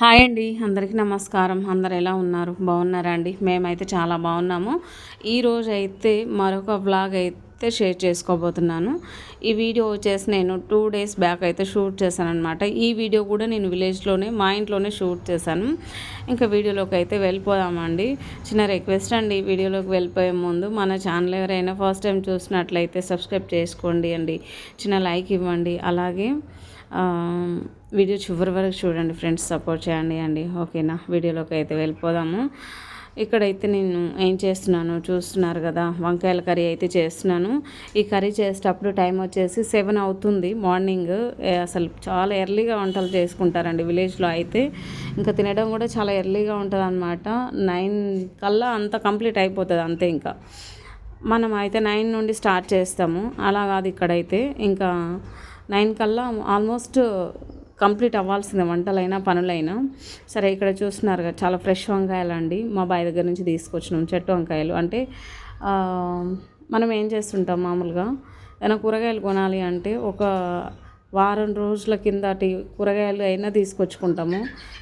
Hi అండి అందరికీ నమస్కారం. అందరు ఎలా ఉన్నారు? బాగున్నారా అండి? మేమైతే చాలా బాగున్నాము. ఈరోజు అయితే మరొక వ్లాగ్ అయితే షేర్ చేసుకోబోతున్నాను. ఈ వీడియో వచ్చేసి నేను టూ డేస్ బ్యాక్ అయితే షూట్ చేశాను అనమాట ఈ వీడియో కూడా నేను విలేజ్లోనే మా ఇంట్లోనే షూట్ చేశాను. ఇంకా వీడియోలోకి అయితే వెళ్ళిపోదామండి. చిన్న రిక్వెస్ట్ అండి వీడియోలోకి వెళ్ళిపోయే ముందు మన ఛానల్ ఎవరైనా ఫస్ట్ టైం చూసినట్లయితే సబ్స్క్రైబ్ చేసుకోండి అండి. చిన్న లైక్ ఇవ్వండి. అలాగే వీడియో చివరి వరకు చూడండి ఫ్రెండ్స్ సపోర్ట్ చేయండి అండి. ఓకేనా? వీడియోలోకి అయితే వెళ్ళిపోదాము. ఇక్కడైతే నేను ఏం చేస్తున్నాను చూస్తున్నారు కదా వంకాయల కర్రీ అయితే చేస్తున్నాను. ఈ కర్రీ చేసేటప్పుడు టైం వచ్చేసి సెవెన్ అవుతుంది మార్నింగ్. అసలు చాలా ఎర్లీగా వంటలు చేసుకుంటారండి విలేజ్లో అయితే. ఇంకా తినడం కూడా చాలా ఎర్లీగా ఉంటుంది అనమాట నైన్ కల్లా అంత కంప్లీట్ అయిపోతుంది అంతే ఇంకా. మనం అయితే నైన్ నుండి స్టార్ట్ చేస్తాము. అలా కాదు ఇక్కడైతే. ఇంకా నైన్ కల్లా ఆల్మోస్ట్ కంప్లీట్ అవ్వాల్సిందే వంటలైనా పనులైనా. సరే ఇక్కడ చూస్తున్నారు కదా చాలా ఫ్రెష్ వంకాయలు అండి. మా బాయ్ దగ్గర నుంచి తీసుకొచ్చినాం చెట్టు వంకాయలు. అంటే మనం ఏం చేస్తుంటాం మామూలుగా? ఏదైనా కూరగాయలు కొనాలి అంటే ఒక వారం రోజుల కిందటి కూరగాయలు అయినా తీసుకొచ్చుకుంటాము.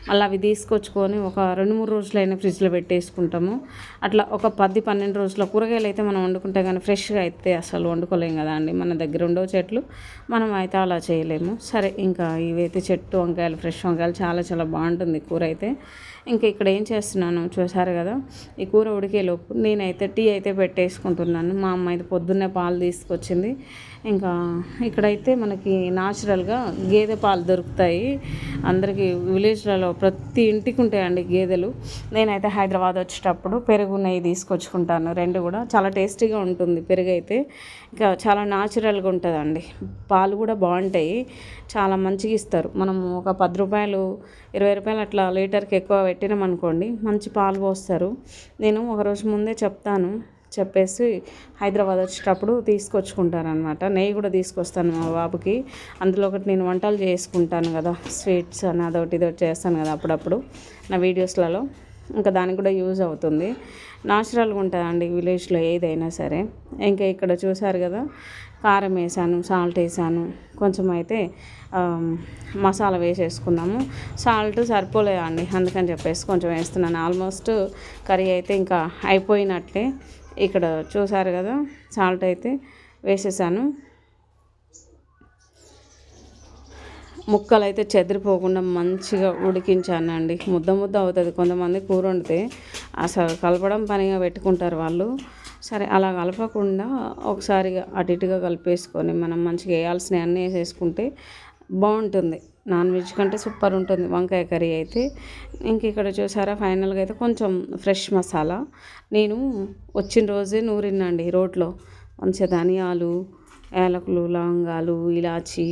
మళ్ళీ అవి తీసుకొచ్చుకొని ఒక రెండు మూడు రోజులైనా ఫ్రిడ్జ్లో పెట్టేసుకుంటాము. అట్లా ఒక పది పన్నెండు రోజుల కూరగాయలు అయితే మనం వండుకుంటే కానీ ఫ్రెష్గా అయితే అసలు వండుకోలేం కదా అండి. మన దగ్గర ఉండవు చెట్లు. మనం అయితే అలా చేయలేము. సరే ఇంకా ఇవైతే చెట్టు వంకాయలు ఫ్రెష్ వంకాయలు చాలా చాలా బాగుంటుంది కూర అయితే. ఇంకా ఇక్కడ ఏం చేస్తున్నాను చూసారు కదా? ఈ కూర ఉడికేలోపు నేనైతే టీ అయితే పెట్టేసుకుంటున్నాను. మా అమ్మ అయితే పొద్దున్నే పాలు తీసుకొచ్చింది. ఇంకా ఇక్కడైతే మనకి న్యాచురల్గా గేదె పాలు దొరుకుతాయి. అందరికీ విలేజ్లలో ప్రతి ఇంటికి ఉంటాయండి గేదెలు. నేనైతే హైదరాబాద్ వచ్చేటప్పుడు పెరుగు నెయ్యి తీసుకొచ్చుకుంటాను. రెండు కూడా చాలా టేస్టీగా ఉంటుంది పెరుగు అయితే. ఇంకా చాలా న్యాచురల్గా ఉంటుందండి. పాలు కూడా బాగుంటాయి. చాలా మంచిగా ఇస్తారు. మనం ఒక పది రూపాయలు ఇరవై రూపాయలు అట్లా లీటర్కి ఎక్కువ పెట్టినాం అనుకోండి మంచి పాలు పోస్తారు. నేను ఒక రోజు ముందే చెప్తాను. చెప్పేసి హైదరాబాద్ వచ్చేటప్పుడు తీసుకొచ్చుకుంటాను నెయ్యి కూడా తీసుకొస్తాను మా బాబుకి. అందులో ఒకటి నేను వంటలు చేసుకుంటాను కదా స్వీట్స్ అని అదొకటి ఇదొకటి చేస్తాను కదా అప్పుడప్పుడు నా వీడియోస్లలో. ఇంకా దానికి కూడా యూజ్ అవుతుంది. న్యాచురల్గా ఉంటుందండి విలేజ్లో ఏదైనా సరే. ఇంకా ఇక్కడ చూసారు కదా కారం వేసాను సాల్ట్ వేసాను. కొంచెం అయితే మసాలా వేసేసుకున్నాము. సాల్ట్ సరిపోలేదండి అందుకని చెప్పేసి కొంచెం వేస్తున్నాను. ఆల్మోస్ట్ కర్రీ అయితే ఇంకా అయిపోయినట్లే ఇక్కడ చూసారు కదా సాల్ట్ అయితే వేసేసాను. ముక్కలు అయితే చెదిరిపోకుండా మంచిగా ఉడికించానండి. ముద్ద ముద్ద అవుతుంది. కొంతమంది కూర వండితే అసలు కలపడం పనిగా పెట్టుకుంటారు వాళ్ళు. సరే అలా కలపకుండా ఒకసారిగా అటు ఇటుగా కలిపేసుకొని మనం మంచిగా వేయాల్సిన అన్నీ వేసేసుకుంటే బాగుంటుంది. నాన్ వెజ్ కంటే సూపర్ ఉంటుంది వంకాయ కర్రీ అయితే. ఇంక ఇక్కడ చూసారా ఫైనల్గా అయితే కొంచెం ఫ్రెష్ మసాలా. నేను వచ్చిన రోజే నూరినండి రోట్లో. మంచిగా ధనియాలు యాలకులు లవంగాలు ఇలాచి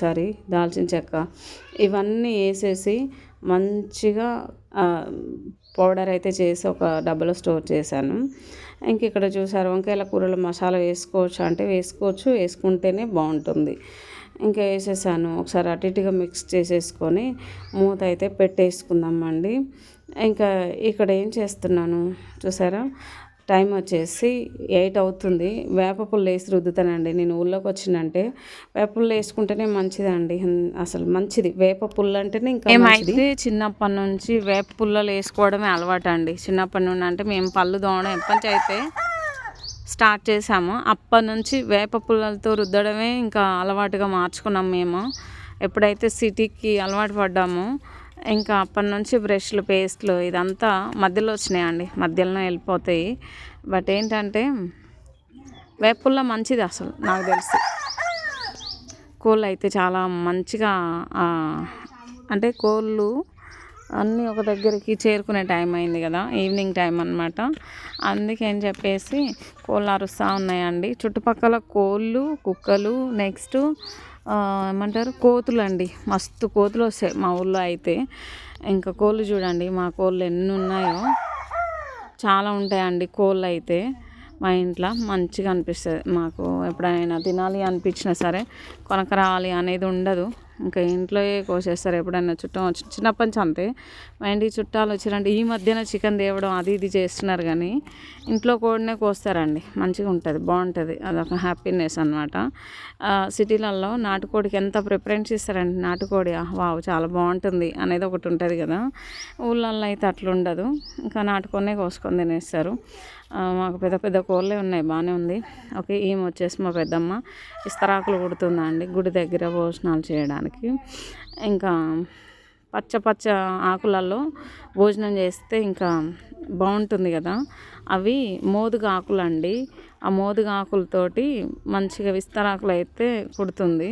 సారీ దాల్చిన చెక్క ఇవన్నీ వేసేసి మంచిగా పౌడర్ అయితే చేసి ఒక డబ్బాలో స్టోర్ చేశాను. ఇంక ఇక్కడ చూసారు వంకాయల కూరలో మసాలా వేసుకోవచ్చు అంటే వేసుకోవచ్చు వేసుకుంటేనే బాగుంటుంది. ఇంకా వేసేసాను ఒకసారి అటు ఇటుగా మిక్స్ చేసేసుకొని మూత అయితే పెట్టేసుకుందామండి ఇంకా ఇక్కడ ఏం చేస్తున్నాను చూసారా? టైం వచ్చేసి ఎయిట్ అవుతుంది. వేప పుల్ల వేసి రుద్దుతానండి. నేను ఊళ్ళోకి వచ్చినంటే వేప పుల్ల వేసుకుంటేనే మంచిదండి. అసలు మంచిది. వేప పుల్ల అంటేనే ఇంకా మంచిది. చిన్నప్పటి నుంచి వేప పుల్లలు వేసుకోవడమే అలవాటు అండి చిన్నప్పటి నుండి అంటే మేము పళ్ళు దోమడం ఎప్పటి నుంచి అయితే స్టార్ట్ చేసాము అప్పటి నుంచి వేప పుల్లలతో రుద్దడమే ఇంకా అలవాటుగా మార్చుకున్నాం మేము. ఎప్పుడైతే సిటీకి అలవాటు పడ్డామో ఇంకా అప్పటి నుంచి బ్రష్లు పేస్ట్లు ఇదంతా మధ్యలో వచ్చినాయండి. మధ్యలో వెళ్ళిపోతాయి. బట్ ఏంటంటే వేపుల్లో మంచిది అసలు నాకు తెలిసి. కోళ్ళు అయితే చాలా మంచిగా అంటే కోళ్ళు అన్నీ ఒక దగ్గరికి చేరుకునే టైం అయింది కదా ఈవినింగ్ టైం అనమాట అందుకని చెప్పేసి కోళ్ళు అరుస్తూ ఉన్నాయండి. చుట్టుపక్కల కోళ్ళు కుక్కలు నెక్స్ట్ ఏమంటారు? కోతులు అండి మస్తు కోతులు వస్తాయి మా ఊళ్ళో అయితే. ఇంకా కోళ్ళు చూడండి మా కోళ్ళు ఎన్ని ఉన్నాయో. చాలా ఉంటాయండి కోళ్ళు అయితే. మా ఇంట్లో మంచిగా అనిపిస్తుంది. మాకు ఎప్పుడైనా తినాలి అనిపించినా సరే కొనకరావాలి అనేది ఉండదు. ఇంకా ఇంట్లో కోసేస్తారు ఎప్పుడైనా చుట్టం వచ్చి చిన్నప్పటి నుంచి అంతే. మా ఇంటికి చుట్టాలు వచ్చిరంటే ఈ మధ్యన చికెన్ తేవడం అది ఇది చేస్తున్నారు కానీ ఇంట్లో కోడినే కోస్తారండి. మంచిగా ఉంటుంది బాగుంటుంది. అదొక హ్యాపీనెస్ అనమాట సిటీలలో నాటుకోడికి ఎంత ప్రిఫరెన్స్ ఇస్తారండి నాటుకోడి వావ్ చాలా బాగుంటుంది అనేది ఒకటి ఉంటుంది కదా. ఊళ్ళల్లో అయితే అట్లా ఉండదు ఇంకా నాటుకొనే కోసుకొని తినేస్తారు. మాకు పెద్ద పెద్ద కోళ్ళే ఉన్నాయి బాగానే ఉంది. ఓకే ఈమె వచ్చేసి మా పెద్దమ్మ. ఇస్తరాకులు కుడుతుందండి గుడి దగ్గర భోజనాలు చేయడానికి. ఇంకా పచ్చ పచ్చ ఆకులలో భోజనం చేస్తే ఇంకా బాగుంటుంది కదా. అవి మోదుగా ఆకులు అండి ఆ మోదుగా ఆకులతోటి మంచిగా విస్తరాకులు అయితే కుడుతుంది.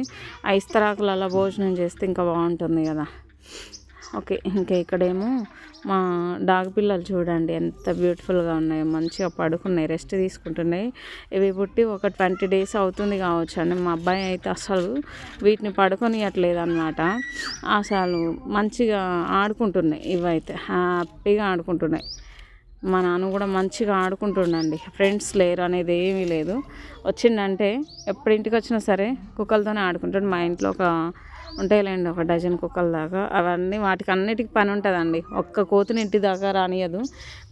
ఆ ఇస్తరాకులలో భోజనం చేస్తే ఇంకా బాగుంటుంది కదా. ఓకే ఇంకా ఇక్కడేమో మా డాగ్ పిల్లలు చూడండి ఎంత బ్యూటిఫుల్గా ఉన్నాయో. మంచిగా పడుకున్నాయి రెస్ట్ తీసుకుంటున్నాయి. ఇవి పుట్టి ఒక ట్వంటీ డేస్ అవుతుంది కావచ్చు అండి. మా అబ్బాయి అయితే అసలు వీటిని పడుకొనియట్లేదు అనమాట అసలు మంచిగా ఆడుకుంటున్నాయి ఇవైతే హ్యాపీగా ఆడుకుంటున్నాయి. మా నాన్న కూడా మంచిగా ఆడుకుంటుండండి. ఫ్రెండ్స్ లేరు అనేది ఏమీ లేదు. వచ్చిండంటే ఎప్పుడు ఇంటికి వచ్చినా సరే కుక్కలతోనే ఆడుకుంటాడు. మా ఇంట్లో ఒక ఉంటాయిలేండి ఒక డజన్ కుక్కల దాకా అవన్నీ వాటికి అన్నిటికి పని ఉంటుందండి ఒక్క కోతిని ఇంటి దాకా రానియదు.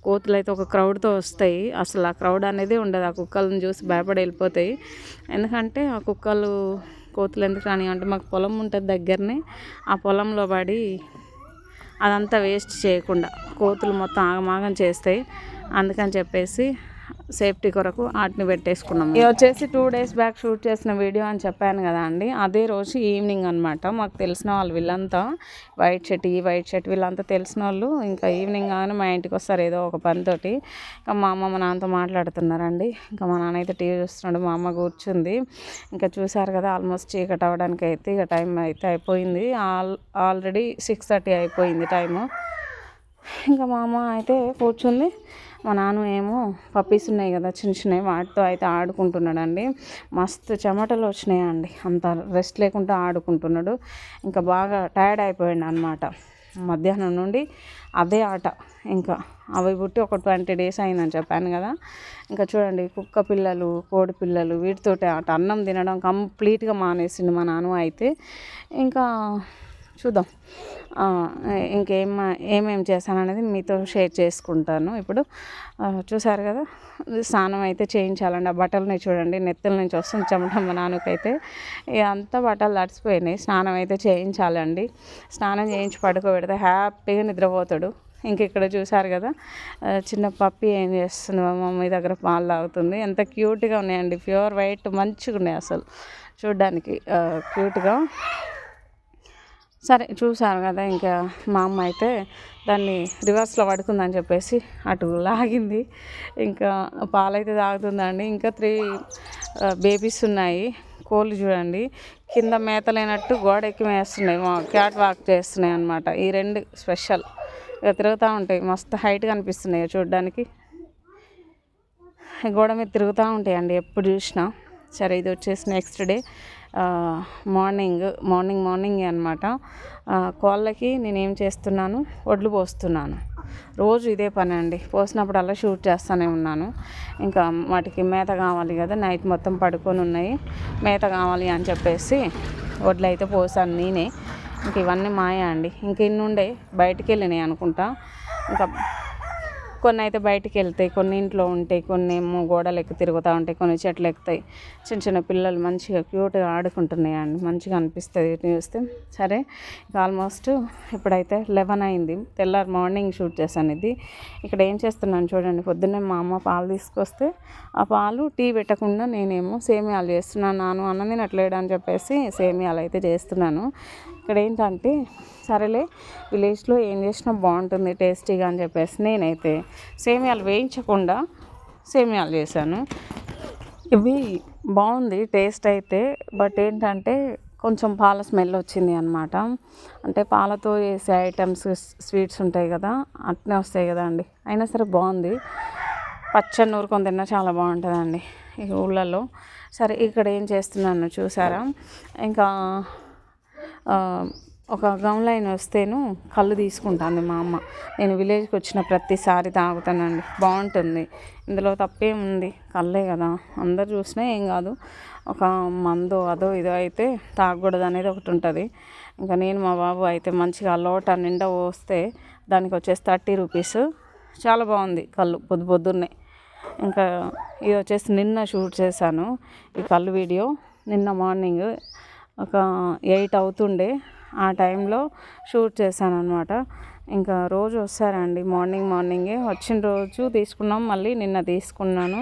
కోతులు అయితే ఒక క్రౌడ్తో వస్తాయి. అసలు ఆ క్రౌడ్ అనేది ఉండదు. ఆ కుక్కలను చూసి భయపడి వెళ్ళిపోతాయి. ఎందుకంటే ఆ కుక్కలు కోతులు ఎందుకు రాని అంటే మాకు పొలం ఉంటుంది దగ్గరనే. ఆ పొలంలో పడి అదంతా వేస్ట్ చేయకుండా కోతులు మొత్తం ఆగమాగం చేస్తాయి. అందుకని చెప్పేసి సేఫ్టీ కొరకు వాటిని పెట్టేసుకున్నాం ఇది వచ్చేసి టూ డేస్ బ్యాక్ షూట్ చేసిన వీడియో అని చెప్పాను కదా అండి. అదే రోజు ఈవినింగ్ అనమాట మాకు తెలిసిన వాళ్ళు వీళ్ళంతా వైట్ షర్ట్ ఈ వైట్ షర్ట్ వీళ్ళంతా తెలిసిన వాళ్ళు ఇంకా ఈవినింగ్ కానీ మా ఇంటికి వస్తారు ఏదో ఒక పనితోటి ఇంకా మా అమ్మ మా నాన్నతో మాట్లాడుతున్నారండి. ఇంకా మా నాన్న అయితే టీవీ చూస్తున్నాడు మా అమ్మ కూర్చుంది. ఇంకా చూసారు కదా ఆల్మోస్ట్ చీకటి అవ్వడానికి అయితే ఇక టైం అయితే అయిపోయింది. ఆల్ ఆల్రెడీ సిక్స్ థర్టీ అయిపోయింది టైము ఇంకా మా అమ్మ అయితే కూర్చుంది. మా నాన్న ఏమో పప్పీస్ ఉన్నాయి కదా చిన్న చిన్నవి వాటితో అయితే ఆడుకుంటున్నాడండి. మస్తు చెమటలు వచ్చినాయండి. అంత రెస్ట్ లేకుండా ఆడుకుంటున్నాడు. ఇంకా బాగా టైర్డ్ అయిపోయాడు అనమాట మధ్యాహ్నం నుండి అదే ఆట. ఇంకా అవి పుట్టి ఒక ట్వంటీ డేస్ అయిందని చెప్పాను కదా. ఇంకా చూడండి కుక్క పిల్లలు కోడి పిల్లలు వీటితోటి ఆట. అన్నం తినడం కంప్లీట్గా మానేసింది మా నాన్న అయితే. ఇంకా చూద్దాం. ఇంకేం ఏమేమి చేశాను అనేది మీతో షేర్ చేసుకుంటాను. ఇప్పుడు చూసారు కదా స్నానం అయితే చేయించాలండి. ఆ బట్టలని చూడండి నెత్తల నుంచి వస్తుంది చెమట మా నాన్నకైతే అంతా బట్టలు తడిసిపోయినాయి. స్నానం అయితే చేయించాలండి. స్నానం చేయించి పడుకోబెడితే హ్యాపీగా నిద్రపోతాడు. ఇంక ఇక్కడ చూసారు కదా చిన్న పప్పి ఏం చేస్తుంది? మా మమ్మీ దగ్గర పాలు తాగుతుంది. ఎంత క్యూట్గా ఉన్నాయండి. ప్యూర్ వైట్ మంచిగా ఉన్నాయి అసలు. చూడ్డానికి క్యూట్గా సరే చూశాను కదా ఇంకా మా అమ్మ అయితే దాన్ని రివర్స్లో పడుకుందని చెప్పేసి అటు లాగింది. ఇంకా పాలైతే తాగుతుందండి. ఇంకా త్రీ బేబీస్ ఉన్నాయి. కోళ్ళు చూడండి. కింద మేతలేనట్టు గోడ ఎక్కి మేస్తున్నాయి క్యాట్ వాక్ చేస్తున్నాయి అనమాట ఈ రెండు స్పెషల్. ఇక తిరుగుతూ ఉంటాయి. మస్తు హైట్ కనిపిస్తున్నాయి చూడడానికి. గోడ మీద తిరుగుతూ ఉంటాయండి. ఎప్పుడు చూసినా. సరే ఇది వచ్చేసి next day morning morning morning అనమాట కోళ్ళకి నేను ఏం చేస్తున్నాను? వడ్లు పోస్తున్నాను. రోజు ఇదే పని అండి. పోసినప్పుడు అలా షూట్ చేస్తూనే ఉన్నాను. ఇంకా వాటికి మేత కావాలి కదా నైట్ మొత్తం పడుకొని ఉన్నాయి. మేత కావాలి అని చెప్పేసి వడ్లు అయితే పోసాను నేనే. ఇంక ఇవన్నీ మాయా అండి. ఇంక ఇన్నుండే బయటికి వెళ్ళినాయి అనుకుంటా. ఇంకా కొన్ని అయితే బయటికి వెళ్తాయి కొన్ని ఇంట్లో ఉంటాయి కొన్ని ఏమో గోడలు ఎక్కి తిరుగుతూ ఉంటాయి కొన్ని చెట్లు ఎక్కుతాయి. చిన్న చిన్న పిల్లలు మంచిగా క్యూట్గా ఆడుకుంటున్నాయండి మంచిగా అనిపిస్తుంది. చూస్తే సరే ఆల్మోస్ట్ ఇప్పుడైతే లెవెన్ అయింది. తెల్లారి మార్నింగ్ షూట్ చేశాను ఇది. ఇక్కడ ఏం చేస్తున్నాను చూడండి పొద్దున్నే మా అమ్మ పాలు తీసుకొస్తే ఆ పాలు టీ పెట్టకుండా నేనేమో సేమియాలు చేస్తున్నాను. నాను అన్నది తినట్లేడు చెప్పేసి సేమియాలు అయితే చేస్తున్నాను. ఇక్కడ ఏంటంటే సరేలే విలేజ్లో ఏం చేసినా బాగుంటుంది టేస్టీగా అని చెప్పేసి నేనైతే సేమియాలు వేయించకుండా సేమియాలు చేశాను. ఇవి బాగుంది టేస్ట్ అయితే బట్ ఏంటంటే కొంచెం పాల స్మెల్ వచ్చింది అనమాట అంటే పాలతో వేసే ఐటమ్స్ స్వీట్స్ ఉంటాయి కదా అట్నే వస్తాయి కదా అండి. అయినా సరే బాగుంది. పచ్చని నూరుకొని తిన్నా చాలా బాగుంటుందండి ఈ ఊళ్ళలో. సరే ఇక్కడ ఏం చేస్తున్నాను చూసారా? ఇంకా ఒక గౌన్లైన్ వస్తేను కళ్ళు తీసుకుంటాను మా అమ్మ. నేను విలేజ్కి వచ్చిన ప్రతిసారి తాగుతానండి. బాగుంటుంది. ఇందులో తప్పేముంది? కళ్ళే కదా. అందరు చూసినా ఏం కాదు. ఒక మందో అదో ఇదో అయితే తాగకూడదు అనేది ఒకటి ఉంటుంది. ఇంకా నేను మా బాబు అయితే మంచిగా లోట నిండా పోస్తే దానికి వచ్చేసి థర్టీ రూపీస్. చాలా బాగుంది కళ్ళు పొద్దు పొద్దున్నే. ఇంకా ఇది వచ్చేసి నిన్న షూట్ చేశాను. ఈ కళ్ళు వీడియో నిన్న మార్నింగ్. ఒక ఎయిట్ అవుతుండే. ఆ టైంలో షూట్ చేశాను అనమాట ఇంకా రోజు వస్తారండి. మార్నింగ్ మార్నింగే వచ్చిన రోజు తీసుకున్నాం. మళ్ళీ నిన్న తీసుకున్నాను.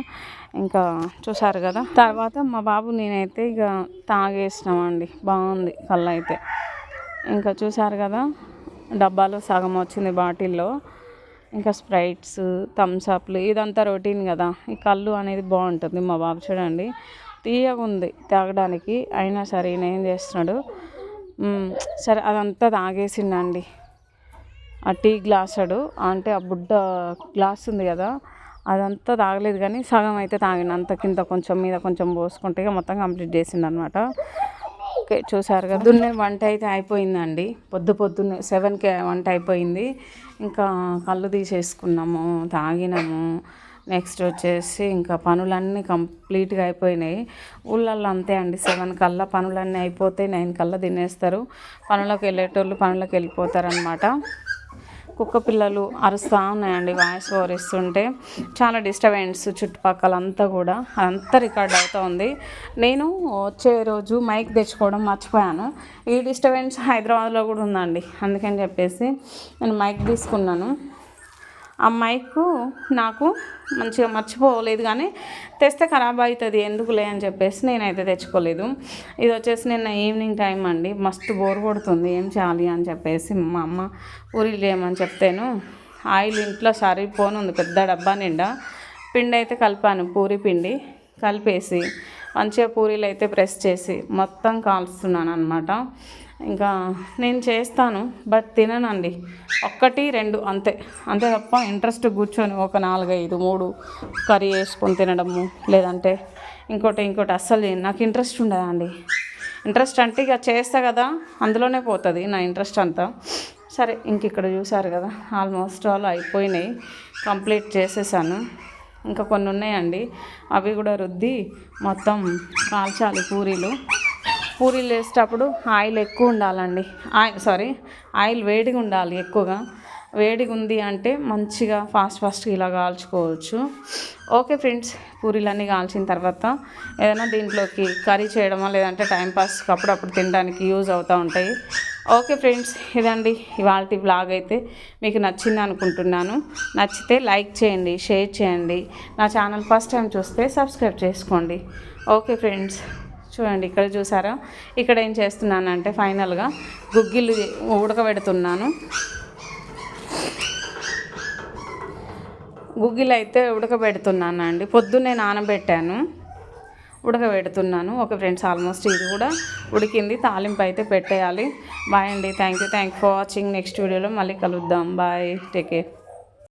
ఇంకా చూసారు కదా? తర్వాత మా బాబు నేనైతే ఇక తాగేసినామండి. బాగుంది కళ్ళు అయితే ఇంకా చూసారు కదా? డబ్బాలో సగం వచ్చింది బాటిల్లో. ఇంకా స్ప్రైట్స్ థమ్స్అప్లు ఇదంతా రొటీన్ కదా? ఈ కళ్ళు అనేది బాగుంటుంది మా బాబు చూడండి. తీయగా ఉంది తాగడానికి. అయినా సరే ఈయన ఏం చేస్తున్నాడు? సరే అదంతా తాగేసిండండి. ఆ టీ గ్లాసుడు అంటే ఆ బుడ్డ గ్లాస్ ఉంది కదా అదంతా తాగలేదు కానీ సగం అయితే తాగిన అంత కింద కొంచెం మీద కొంచెం పోసుకుంటే మొత్తం కంప్లీట్ చేసింది అనమాట ఓకే చూసారు కదా దున్నే వంట అయితే అయిపోయిందండి. పొద్దు పొద్దున్నే సెవెన్కి వంట అయిపోయింది. ఇంకా కళ్ళు తీసేసుకున్నాము తాగినాము. నెక్స్ట్ వచ్చేసి ఇంకా పనులన్నీ కంప్లీట్గా అయిపోయినాయి. ఊళ్ళల్లో అంతే అండి. సెవెన్ కల్లా పనులన్నీ అయిపోతాయి నైన్ కల్లా తినేస్తారు. పనులకు వెళ్ళేటోళ్ళు పనులకు వెళ్ళిపోతారనమాట కుక్క పిల్లలు అరుస్తూ ఉన్నాయండి వాయిస్ ఓవర్ ఇస్తుంటే చాలా డిస్టర్బెన్స్ చుట్టుపక్కల అంతా కూడా. అంతా రికార్డ్ అవుతూ ఉంది. నేను వచ్చే రోజు మైక్ తెచ్చుకోవడం మర్చిపోయాను. ఈ డిస్టర్బెన్స్ హైదరాబాద్లో కూడా ఉందండి. అందుకని చెప్పేసి నేను మైక్ తీసుకున్నాను. ఆ మైక్ నాకు మంచిగా మర్చిపోలేదు కానీ తెస్తే ఖరాబ్ అవుతుంది ఎందుకులే అని చెప్పేసి నేనైతే తెచ్చుకోలేదు. ఇది వచ్చేసి నిన్న ఈవినింగ్ టైం అండి. మస్తు బోర్ కొడుతుంది. ఏం చేయాలి అని చెప్పేసి మా అమ్మ పూరీలు లేమని చెప్తాను ఆయిల్ ఇంట్లో సరిపోను ఉంది పెద్ద డబ్బా నిండా. పిండి అయితే కలిపాను పూరి పిండి కలిపేసి మంచిగా పూరీలు అయితే ప్రెస్ చేసి మొత్తం కాలుస్తున్నాను అనమాట ఇంకా నేను చేస్తాను బట్ తిననండి. ఒక్కటి రెండు అంతే. అంతే తప్ప ఇంట్రెస్ట్ కూర్చొని ఒక నాలుగైదు మూడు కర్రీ వేసుకొని తినడము లేదంటే ఇంకోటి ఇంకోటి అస్సలు నాకు ఇంట్రెస్ట్ ఉండదండి. ఇంట్రెస్ట్ అంటే ఇక చేస్తా కదా అందులోనే పోతుంది నా ఇంట్రెస్ట్ అంతా. సరే ఇంక ఇక్కడ చూసారు కదా ఆల్మోస్ట్ ఆల్ అయిపోయినాయి. కంప్లీట్ చేసేసాను. ఇంకా కొన్ని ఉన్నాయండి. అవి కూడా రుద్ది మొత్తం కాల్చాలి పూరీలు. పూరీలు వేసేటప్పుడు ఆయిల్ ఎక్కువ ఉండాలండి. ఆయిల్ సారీ ఆయిల్ వేడిగా ఉండాలి ఎక్కువగా. వేడిగా ఉంది అంటే మంచిగా ఫాస్ట్ ఫాస్ట్గా ఇలా కాల్చుకోవచ్చు. ఓకే ఫ్రెండ్స్ పూరీలన్నీ కాల్చిన తర్వాత ఏదైనా దీంట్లోకి కర్రీ చేయడమో లేదంటే టైంపాస్ అప్పుడప్పుడు తినడానికి యూజ్ అవుతూ ఉంటాయి. ఓకే ఫ్రెండ్స్ ఇదండి ఇవాళ బ్లాగ్ అయితే మీకు నచ్చింది అనుకుంటున్నాను. నచ్చితే లైక్ చేయండి షేర్ చేయండి. నా ఛానల్ ఫస్ట్ టైం చూస్తే సబ్స్క్రైబ్ చేసుకోండి. Okay friends. చూడండి ఇక్కడ చూసారా? ఇక్కడ ఏం చేస్తున్నానంటే ఫైనల్గా గుగ్గిలు ఉడకబెడుతున్నాను. గుగ్గిలు అయితే ఉడకబెడుతున్నాను అండి పొద్దున్నే నానబెట్టాను ఉడకబెడుతున్నాను. ఓకే ఫ్రెండ్స్ ఆల్మోస్ట్ ఇది కూడా ఉడికింది. తాలింపు అయితే పెట్టేయాలి. బాయ్ అండి. Thank you thank for watching. Next వీడియోలో మళ్ళీ కలుద్దాం. బాయ్. Take care.